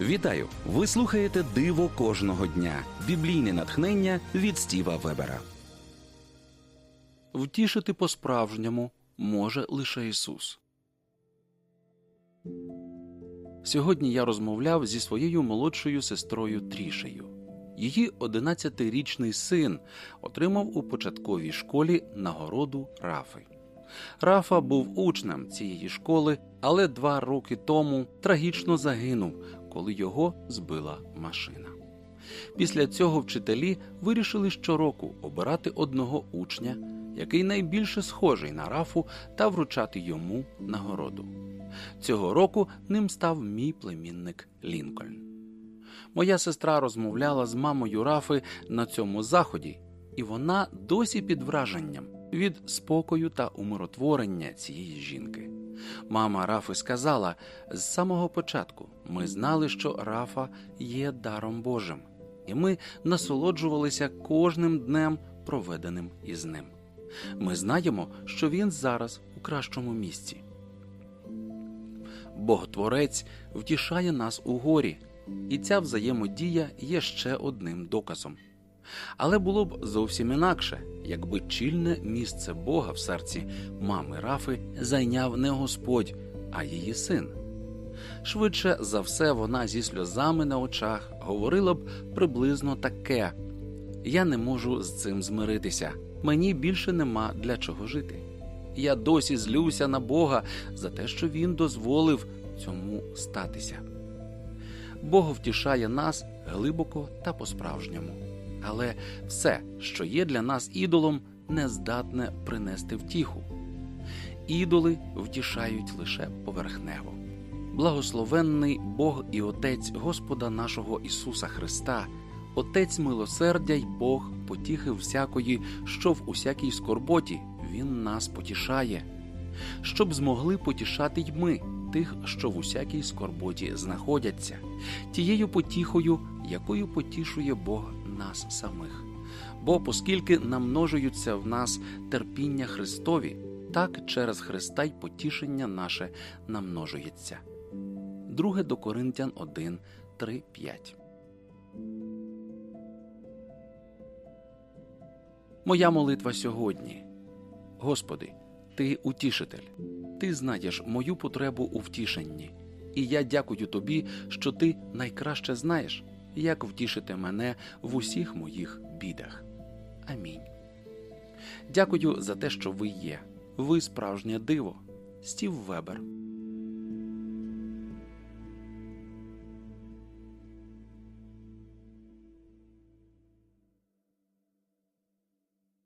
Вітаю! Ви слухаєте Диво кожного дня. Біблійне натхнення від Стіва Вебера. Втішити по-справжньому може лише Ісус. Сьогодні я розмовляв зі своєю молодшою сестрою Трішею. Її 11-річний син отримав у початковій школі нагороду Рафи. Рафа був учнем цієї школи, але два роки тому трагічно загинув, коли його збила машина. Після цього вчителі вирішили щороку обирати одного учня, який найбільше схожий на Рафу, та вручати йому нагороду. Цього року ним став мій племінник Лінкольн. Моя сестра розмовляла з мамою Рафи на цьому заході, і вона досі під враженням від спокою та умиротворення цієї жінки. Мама Рафи сказала з самого початку ми знали, що Рафа є даром Божим, і ми насолоджувалися кожним днем, проведеним із ним. Ми знаємо, що він зараз у кращому місці. Бог-творець втішає нас у горі, і ця взаємодія є ще одним доказом. Але було б зовсім інакше, якби чільне місце Бога в серці мами Рафи зайняв не Господь, а її син. Швидше за все, вона зі сльозами на очах говорила б приблизно таке: Я не можу з цим змиритися, мені більше нема для чого жити. Я досі злюся на Бога за те, що Він дозволив цьому статися. Бог втішає нас глибоко та по-справжньому. Але все, що є для нас ідолом, не здатне принести втіху. Ідоли втішають лише поверхнево. Благословенний Бог і Отець Господа нашого Ісуса Христа, Отець милосердя й Бог потіхи всякої, що в усякій скорботі Він нас потішає, щоб змогли потішати й ми, тих, що в усякій скорботі знаходяться, тією потіхою, якою потішує Бог нас самих. Бо оскільки намножуються в нас терпіння Христові, так через Христа й потішення наше намножується. Друге до Коринтян 1, 3, 5. Моя молитва сьогодні. Господи, Ти утішитель, Ти знаєш мою потребу у втішенні, і я дякую Тобі, що Ти найкраще знаєш, як втішити мене в усіх моїх бідах. Амінь. Дякую за те, що ви є. Ви справжнє диво. Стів Вебер